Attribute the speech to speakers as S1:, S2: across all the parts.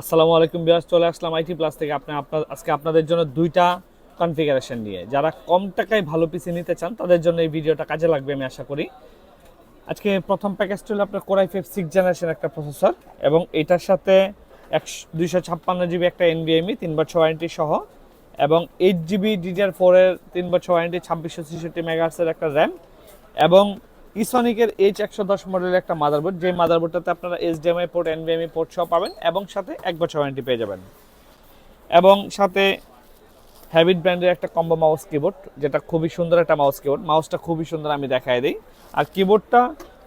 S1: আসসালামু আলাইকুম বিয়াস, চলে আসলাম আইটি প্লাস থেকে। আপনি আপনার আজকে আপনাদের জন্য দুইটা কনফিগারেশন নিয়ে। যারা কম টাকায় ভালো পিসি নিতে চান, তাদের জন্য এই ভিডিওটা কাজে লাগবে আমি আশা করি। আজকে প্রথম প্যাকেজটা হলো আপনার core i five six generation একটা প্রসেসর এবং এটার সাথে একশো, দুইশো ছাপ্পান্ন জিবি একটা এনবিএমই তিন বছর ওয়ারেন্টি সহ, এবং এইট জিবি ডিডিআর ফোরের তিন বছর ওয়ারেন্টি ছাব্বিশশো ছেষট্টি মেগাহার্সের একটা র্যাম এবং ইসনিকের এইচ একশো দশ মডেলের একটা মাদারবোর্ড যে মাদারবোর্ডটাতে আপনারা এইচডিএমআই পোর্ট এনভিএমই পোর্ট সহ পাবেন এবং সাথে এক বছর ওয়ারেন্টি পেয়ে যাবেন। এবং সাথে হ্যাবিট ব্র্যান্ডের একটা কম্বো মাউস কিবোর্ড যেটা খুবই সুন্দর একটা মাউস কিবোর্ড মাউসটা খুবই সুন্দর আমি দেখাই দিই। আর কিবোর্ডটা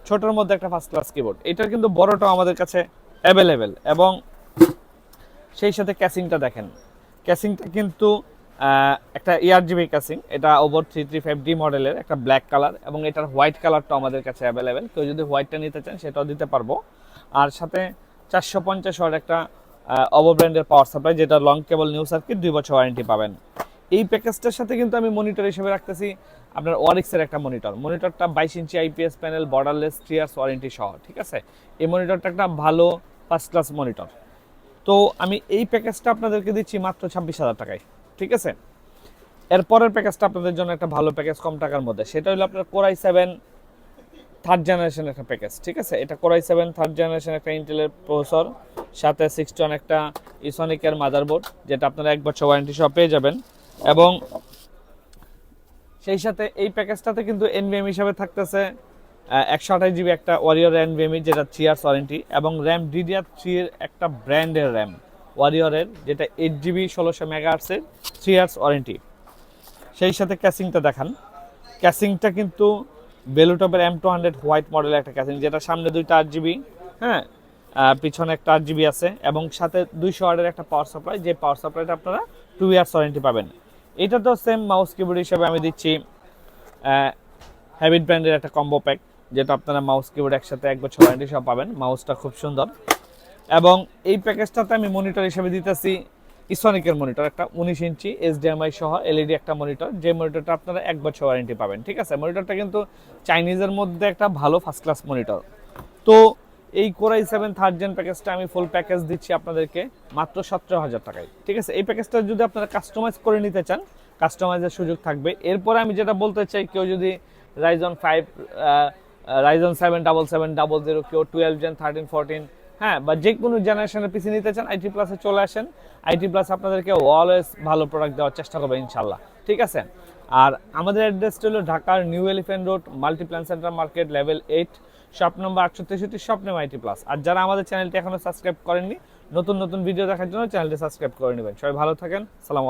S1: ছোটোর মধ্যে একটা ফার্স্ট ক্লাস কিবোর্ড এটার কিন্তু বড়টাও আমাদের কাছে অ্যাভেলেবেল এবং সেই সাথে ক্যাসিংটা দেখেন। ক্যাসিংটা কিন্তু একটা জিবি ক্যাসিং এটা over three three five D মডেলের একটা ব্ল্যাক কালার এবং এটার হোয়াইট কালারটা আমাদের কাছে অ্যাভেলেবেল কেউ যদি হোয়াইটটা নিতে চান, সেটাও দিতে পারব। আর সাথে চারশো পঞ্চাশ ওয়াট একটা অবো ব্র্যান্ডের পাওয়ার সাপ্লাই যেটা লং কেবল নিউ সার্কিট দুই বছর ওয়ারেন্টি পাবেন। এই প্যাকেজটার সাথে কিন্তু আমি মনিটর হিসেবে রাখতেছি আপনার ওয়ারিক্সের একটা মনিটর মনিটরটা বাইশ inch IPS panel borderless three years warranty সহ, ঠিক আছে? এই মনিটরটা একটা ভালো ফার্স্ট ক্লাস মনিটর তো আমি এই প্যাকেজটা আপনাদেরকে দিচ্ছি মাত্র ছাব্বিশ হাজার টাকায়। ঠিক আছে? এরপরের প্যাকেজটা আপনাদের জন্য একটা ভালো প্যাকেজ কম টাকার মধ্যে। সেটা হলো আপনার core i seven third generation একটা প্যাকেজ ঠিক আছে? এটা কোরাই সেভেন থার্ড জেনারেশন একটা ইন্টেলের প্রসেসর সাথে সিক্স সিক্সটন একটা ইসনিকের মাদারবোর্ড যেটা আপনারা এক বছর ওয়ারেন্টি সহ পেয়ে যাবেন। এবং সেই সাথে এই প্যাকেজটাতে কিন্তু এনভিএম হিসাবে থাকতেছে একশো আঠাশ জিবি একটা ওয়ারিয়র এনভিএমই যেটা থ্রি ইয়ার্স ওয়ারেন্টি এবং র্যাম ডিডিআর থ্রির একটা ব্র্যান্ডের র্যাম ওয়ারিয়রের যেটা এইট জিবি ষোলোশো মেগাহার্সের থ্রি ইয়ার্স ওয়ারেন্টি। সেই সাথে ক্যাসিংটা দেখান। ক্যাসিংটা কিন্তু বেলুটপের এম টু হান্ড্রেড হোয়াইট মডেলের একটা ক্যাসিং, যেটা সামনে দুইটা আট জিবি হ্যাঁ? পিছনে একটা আট জিবি আছে এবং সাথে দুইশো ওয়ার্ডের একটা পাওয়ার সাপ্লাই যে পাওয়ার সাপ্লাইটা আপনারা টু ইয়ার্স ওয়ারেন্টি পাবেন। এটা তো সেম মাউস কিবোর্ড হিসেবে আমি দিচ্ছি হ্যাবিট ব্র্যান্ডের একটা কম্বো প্যাক যেটা আপনারা মাউস কিবোর্ড একসাথে এক বছর ওয়ারেন্টি সব পাবেন। মাউসটা খুব সুন্দর। এবং এই প্যাকেজটাতে আমি মনিটর হিসেবে দিতেছি ইসনিকের মনিটর একটা উনিশ ইঞ্চি এইচডিএমআই সহ এলইডি একটা মনিটর যে মনিটরটা আপনারা এক বছর ওয়ারেন্টি পাবেন, ঠিক আছে? মনিটরটা কিন্তু চাইনিজের মধ্যে একটা ভালো ফার্স্ট ক্লাস মনিটর তো এই কোরাই সেভেন থার্ড জেন প্যাকেজটা আমি ফুল প্যাকেজ দিচ্ছি আপনাদেরকে মাত্র সতেরো হাজার টাকায়, ঠিক আছে? এই প্যাকেজটা যদি আপনারা কাস্টমাইজ করে নিতে চান কাস্টমাইজের সুযোগ থাকবে। এরপরে আমি যেটা বলতে চাই, কেউ যদি Ryzen five Ryzen seven double seven double zero কেউ টুয়েলভ জেন থার্টিন ফোরটিন হ্যাঁ বা যে কোনো জেনারেশনের পিসি নিতে চান আইটি প্লাসে চলে আসেন। আইটি প্লাস আপনাদেরকে অলওয়েজ ভালো প্রোডাক্ট দেওয়ার চেষ্টা করবে ইনশাল্লাহ ঠিক আছে? আর আমাদের অ্যাড্রেসটা হলো ঢাকার New Elephant Road Multiplan Center market level eight shop number আটশো তেষট্টি শপ নেম আইটি প্লাস আর যারা আমাদের চ্যানেলটি এখনও সাবস্ক্রাইব করেননি, নতুন নতুন ভিডিও দেখার জন্য চ্যানেলটি সাবস্ক্রাইব করে নেবেন। সবাই ভালো থাকেন, সালাম